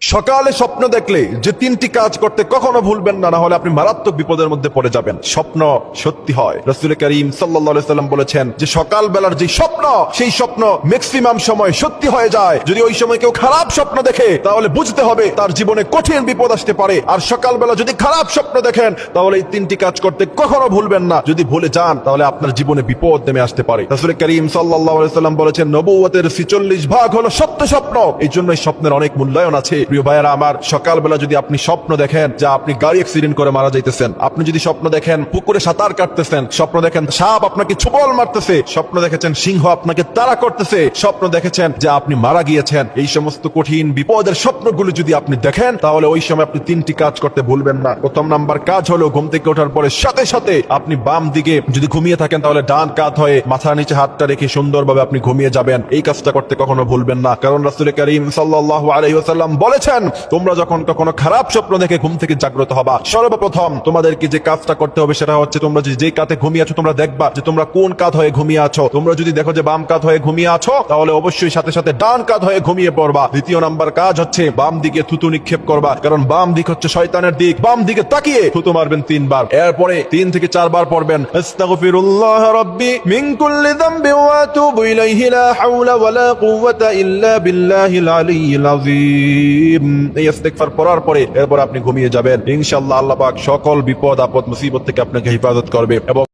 সকালে স্বপ্ন দেখলে যে তিনটি কাজ করতে কখনো ভুলবেন না না হলে আপনি মারাত্মক বিপদের মধ্যে পড়ে যাবেন। স্বপ্ন সত্যি হয়। রসুল করিম সাল্লাম বলেছেন যে সকাল বেলার যে স্বপ্ন, সেই স্বপ্ন ম্যাক্সিমাম সময় সত্যি হয়ে যায়। যদি ওই সময় কেউ খারাপ স্বপ্ন দেখে, তাহলে বুঝতে হবে তার জীবনে কঠিন বিপদ আসতে পারে। আর সকালবেলা যদি খারাপ স্বপ্ন দেখেন, তাহলে এই তিনটি কাজ করতে কখনো ভুলবেন না। যদি ভুলে যান, তাহলে আপনার জীবনে বিপদ নেমে আসতে পারে। রসুল করিম সাল্লাম বলেছেন নবুয়তের ছিচল্লিশ ভাগ হলো সত্য স্বপ্ন। এই জন্য স্বপ্নের অনেক মূল্যায়ন আছে। প্রিয় ভাইয়েরা, আমার সকালবেলা যদি আপনি স্বপ্ন দেখেন যে আপনি গাড়ি অ্যাক্সিডেন্ট করে মারা যাইতেছেন, আপনি যদি স্বপ্ন দেখেন পুকুরে সাঁতার কাটতেছেন, স্বপ্ন দেখেন সাপ আপনাকে ছুবল মারতেছে, স্বপ্ন দেখেছেন সিংহ আপনাকে তাড়া করতেছে, স্বপ্ন দেখেছেন যে আপনি মারা গিয়েছেন, এই সমস্ত কঠিন বিপদের স্বপ্নগুলো যদি আপনি দেখেন, তাহলে ওই সময় আপনি তিনটি কাজ করতে ভুলবেন না। প্রথম নাম্বার কাজ হলো ঘুম থেকে ওঠার পরে সাথে সাথে আপনি বাম দিকে যদি ঘুমিয়ে থাকেন, তাহলে ডান কাত হয়ে মাথার নিচে হাতটা রেখে সুন্দরভাবে আপনি ঘুমিয়ে যাবেন। এই কাজটা করতে কখনো ভুলবেন না। কারণ রাসুল করিম সাল্লাহ আলহিহাল্লাম বলেছেন, তোমরা যখন কখনো খারাপ স্বপ্ন দেখে ঘুম থেকে জাগ্রত হবা, সর্বপ্রথম তোমাদেরকে যে কাজটা করতে হবে সেটা হচ্ছে তোমরা যে কাতে ঘুমিয়ে আছো তোমরা দেখবা যে, তোমরা কোন কাত হয়ে ঘুমিয়ে আছো। তোমরা যদি দেখো যে, বাম কাত হয়ে ঘুমিয়ে আছো, তাহলে অবশ্যই সাথে সাথে ডান কাত হয়ে ঘুমিয়ে পড়বা। দ্বিতীয় নাম্বার কাজ হচ্ছে, বাম দিকে থুতু নিক্ষেপ করবা, কারণ বাম দিক হচ্ছে শয়তানের দিক। বাম দিকে তাকিয়ে থুতু মারবেন তিনবার। এরপরে তিন থেকে চারবার পড়বেন, আস্তাগফিরুল্লাহ রাব্বি মিন কুল্লি যামবি ওয়া আতুবু ইলাইহি, লা হাওলা ওয়ালা কুওয়াতা ইল্লা বিল্লাহিল আলিয়্যিল আযীম। এই ইস্তেগফার পড়ার পরে এরপর আপনি ঘুমিয়ে যাবেন। ইনশাল্লাহ আল্লাহ পাক সকল বিপদ, আপদ, মুসিবত থেকে আপনাকে হেফাজত করবে এবং